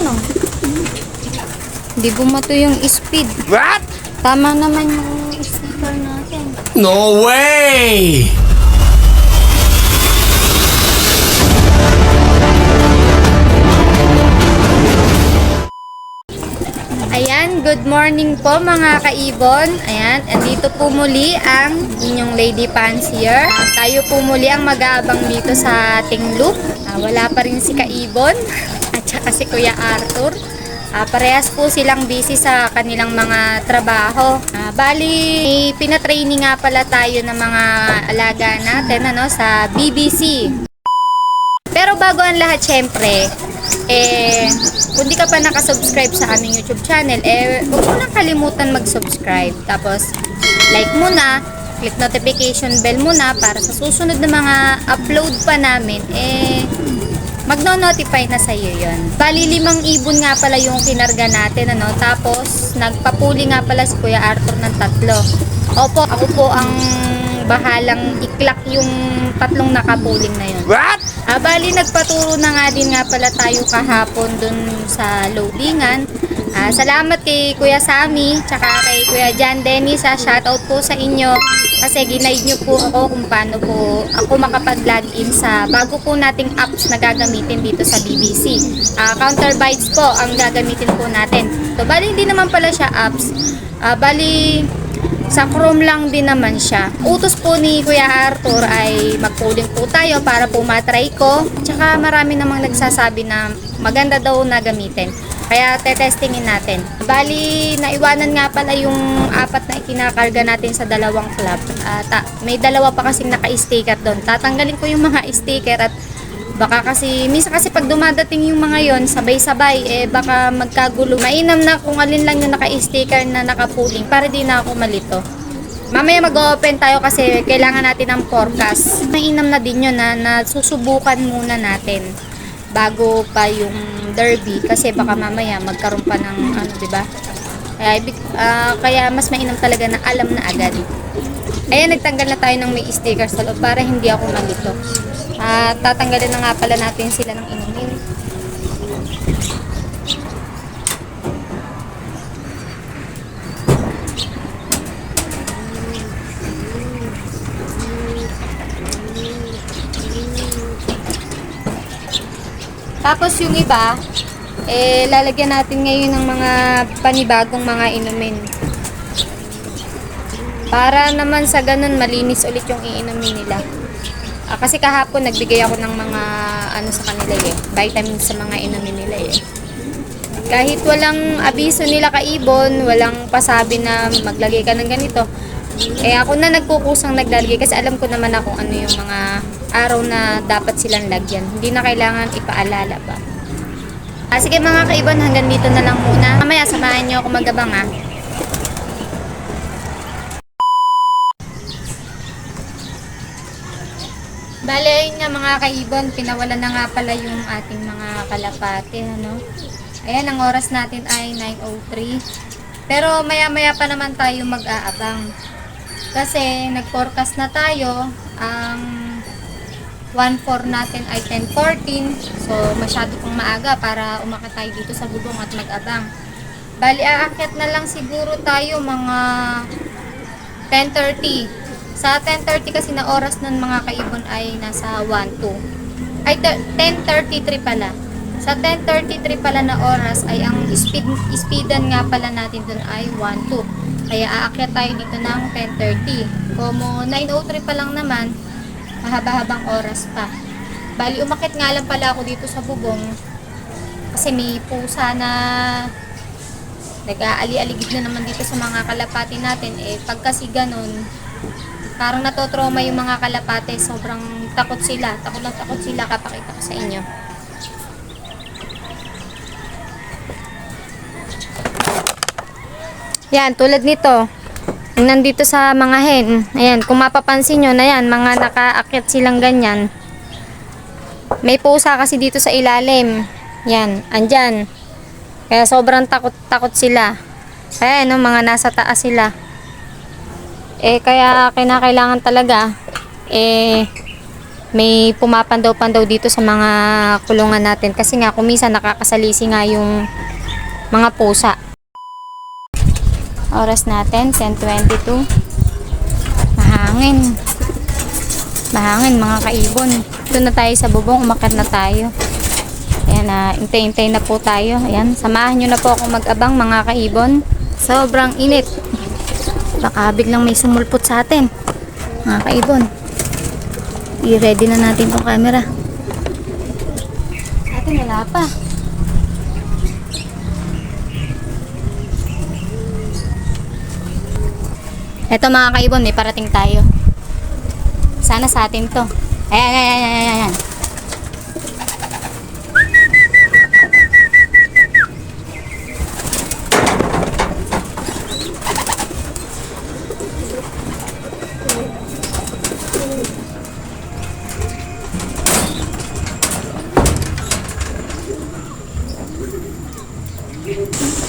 Oh. Hindi bumato yung speed. What? Tama naman yung sticker natin. No way! Ayan, good morning po mga kaibon. Ayan, andito po muli ang inyong Lady Fancier. Tayo po muli ang mag-aabang dito sa ating loop. Ah, wala pa rin si Kaibon at saka si Kuya Arthur. Ah, parehas po silang busy sa kanilang mga trabaho. Ah, bali, pinatraining nga pala tayo ng mga alaga natin ano, sa BBC. Pero bago ang lahat, syempre, eh, kung di ka pa nakasubscribe sa aming YouTube channel, eh, huwag mo nang kalimutan mag-subscribe. Tapos, like muna, click notification bell muna para sa susunod na mga upload pa namin, eh, magno-notify na sa iyo yon. Bali, limang ibon nga pala yung kinarga natin, ano? Tapos, nagpapuli nga pala si Kuya Arthur ng tatlo. Opo, ako po ang bahalang iklak yung tatlong nakapuling na yun. What? Ah, bali, nagpaturo na nga din nga pala tayo kahapon dun sa loadingan. Ah, salamat kay Kuya Sami, tsaka kay Kuya John Dennis. Ah, shoutout po sa inyo kasi ginaid nyo po ako kung paano po ako makapag-login sa bago po nating apps na gagamitin dito sa BBC. Ah, Counter Bytes po ang gagamitin po natin. So, bali, hindi naman pala siya apps. Ah, bali, sa Chrome lang din naman siya. Utos po ni Kuya Arthur ay mag-coding po tayo para po matry ko. Tsaka marami namang nagsasabi na maganda daw na gamitin. Kaya tetestingin natin. Bali, naiwanan nga pala yung apat na ikinakarga natin sa dalawang club. At ah, may dalawa pa kasing naka-sticker doon. Tatanggalin ko yung mga sticker at Baka kasi, minsan kasi pag dumadating yung mga yon sabay-sabay, eh baka magkagulo. Mainam na kung alin lang yung naka-sticker na nakapuling para di na ako malito. Mamaya mag-open tayo kasi kailangan natin ng forecast. Mainam na din yun na, na susubukan muna natin bago pa yung derby kasi baka mamaya magkaroon pa ng ano, 'di ba? Kaya, ah, kaya mas mainam talaga na alam na agad. Ayan, nagtanggal na tayo ng may sticker sa loob para hindi ako malito. At tatanggalin na nga pala natin sila ng inumin. Tapos yung iba, eh, lalagyan natin ngayon ng mga panibagong mga inumin. Para naman sa ganun, malinis ulit yung iinumin nila. Ah, kasi kahapon nagbigay ako ng mga ano sa kanila eh, vitamins sa mga inumin nila eh. Kahit walang abiso nila kaibon, walang pasabi na maglagay ka ng ganito. Eh ako na nagkukusang naglalagay kasi alam ko naman na kung ano yung mga araw na dapat silang lagyan. Hindi na kailangan ipaalala pa. Ah, sige mga kaibon, hanggang dito na lang muna. Mamaya samahan niyo ako magabang ah. Bale, ayun nga mga kaibon, pinawalan na nga pala yung ating mga kalapate, ano. Ayan, ang oras natin ay 9.03. Pero maya-maya pa naman tayo mag-aabang. Kasi nag-forecast na tayo, ang 1.4 natin ay 10.14. So, masyado pang maaga para umakyat tayo dito sa bubong at mag-abang. Bali, aakyat na lang siguro tayo mga 10.30. Sa 10.30 kasi na oras nun mga kaibon ay nasa 1.2. Ay, ter- 10.33 pala. Sa 10.33 pala na oras ay ang speed, speedan nga pala natin dun ay 1.2. Kaya aakyat tayo dito ng 10.30. Como 9.03 pa lang naman, mahaba-habang oras pa. Bali, umakit nga lang pala ako dito sa bubong kasi may pusa na nag-aali-aligid na naman dito sa mga kalapati natin. Eh, pag kasi ganun, parang natotrauma yung mga kalapate. Sobrang takot sila. Takot na takot sila kapakita ko sa inyo. Yan, tulad nito. Nandito sa mga hen. Ayan, kung mapapansin nyo na yan, mga nakaakyat silang ganyan. May pusa kasi dito sa ilalim. Yan, andyan. Kaya sobrang takot-takot sila. Kaya no, mga nasa taas sila. Eh, kaya kinakailangan talaga, eh, may pumapandaw-pandaw dito sa mga kulungan natin. Kasi nga, kumisa nakakasalisi nga yung mga pusa. Oras natin, 10.22. Mahangin. Mahangin, mga kaibon. Doon na tayo sa bubong, umakyat na tayo. Ayan na, intay-intay na po tayo. Ayan, samahan nyo na po ako mag-abang mga kaibon. Sobrang init. Baka biglang may sumulpot sa atin. Mga kaibon. I-ready na natin tong camera. Atin wala pa. Eto mga kaibon, may parating tayo. Sana sa atin to. Ayan, ayan, ayan, ayan, ayan.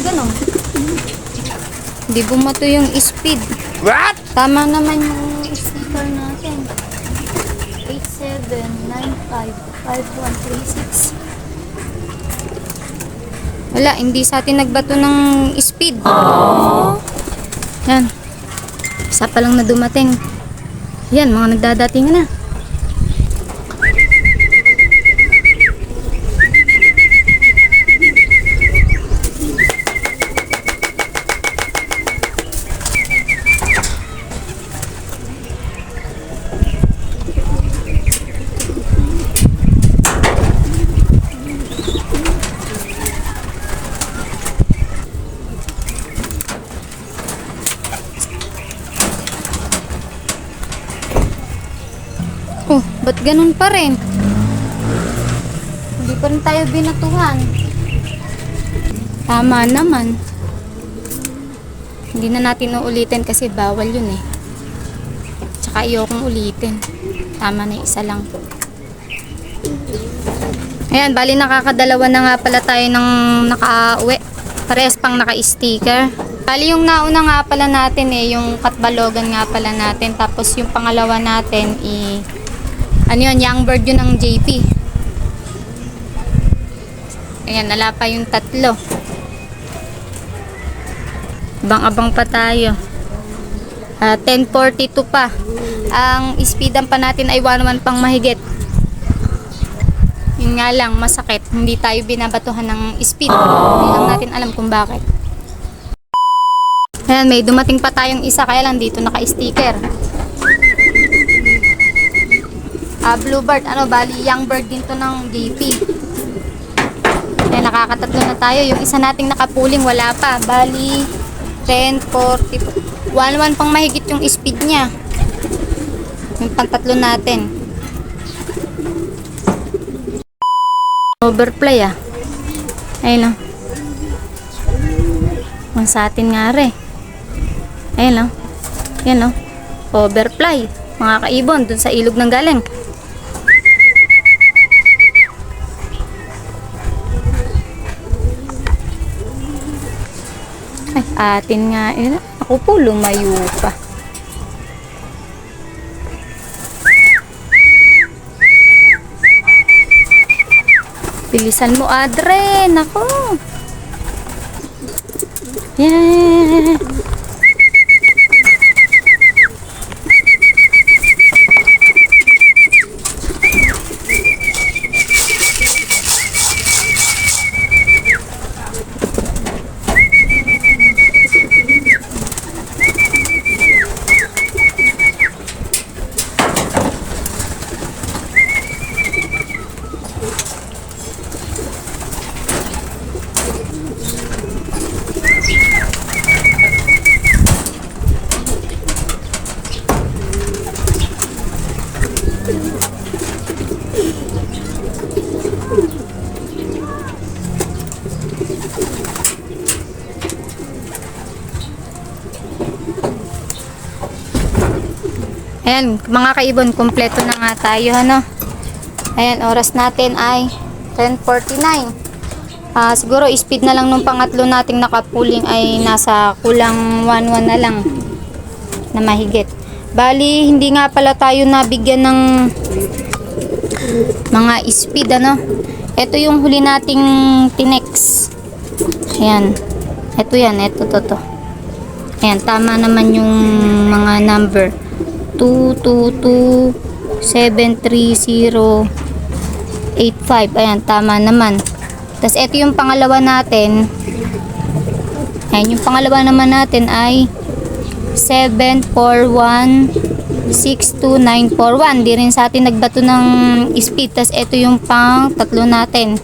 Ganon. Hindi bumato yung speed. What? Tama naman yung sticker natin. 87955136. Wala, hindi sa atin nagbato ng speed. Yan. Isa pa lang na dumating. Yan, mga nagdadating na. Ba't ganun pa rin? Hindi pa rin tayo binatuhan. Tama naman. Hindi na natin uulitin kasi bawal yun eh. Tsaka ayokong ulitin. Tama na isa lang. Ayan, bali nakakadalawa na nga pala tayo ng naka-uwi. Parehas pang naka-sticker. Bali yung nauna nga pala natin eh, yung katbalogan nga pala natin. Tapos yung pangalawa natin i ano yun, young bird yun ng JP. Ayan, nala pa yung tatlo. Abang-abang pa tayo. Ah, 10.42 pa. Ang speedan pa natin ay 1.1 pang mahigit. Yun nga lang, masakit. Hindi tayo binabatuhan ng speed. Hindi lang natin alam kung bakit. Ayan, may dumating pa tayong isa, kaya lang dito naka-sticker. Ah, bluebird, ano, bali, young bird din to ng JP. Ayan, nakakatatlo na tayo. Yung isa nating nakapuling, wala pa. Bali, 10, 40, 1-1 pang mahigit yung speed niya. Yung pantatlo natin. Overplay ah. Ayun lang. Ang sa atin nga re. Ayun lang. Yan lang. Overplay. Mga kaibon, dun sa ilog ng galing. Atin nga. Eh, ako po lumayo pa. Bilisan mo, Adre. Nako. Yeah. Ayan, mga kaibon, kompleto na nga tayo, ano? Ayan, oras natin ay 10.49. Ah, siguro, speed na lang nung pangatlo nating nakapuling ay nasa kulang 1-1 na lang na mahigit. Bali, hindi nga pala tayo nabigyan ng mga speed ano. Ito yung huli nating tinex. Ayan. Ito yan, ito to to. Ayan, tama naman yung mga number. 222 730 85. Ayan, tama naman. Tapos ito yung pangalawa natin. Ayan, yung pangalawa naman natin ay 741-62941. Di rin sa atin nagbato ng speed. Tapos ito yung pang tatlo natin.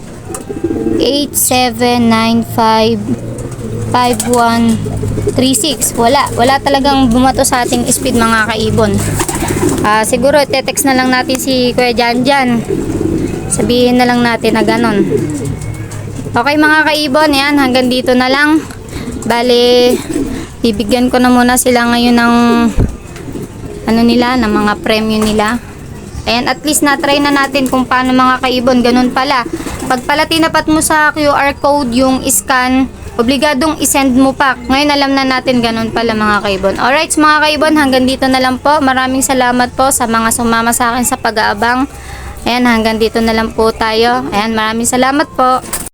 8795-5136. Wala. Wala talagang bumato sa ating speed mga kaibon. Ah, siguro te-text na lang natin si Kuya Jan Jan. Sabihin na lang natin na ganon. Okay mga kaibon, yan. Hanggang dito na lang. Bale, bibigyan ko na muna sila ngayon ng ano nila, ng mga premyo nila. Ayan, at least na-try na natin kung paano mga kaibon. Ganun pala. Pag pala mo sa QR code yung scan, obligadong isend mo pa. Ngayon alam na natin ganun pala mga kaibon. Alright, mga kaibon, hanggang dito na lang po. Maraming salamat po sa mga sumama sa akin sa pag-aabang. Ayan, hanggang dito na lang po tayo. Ayan, maraming salamat po.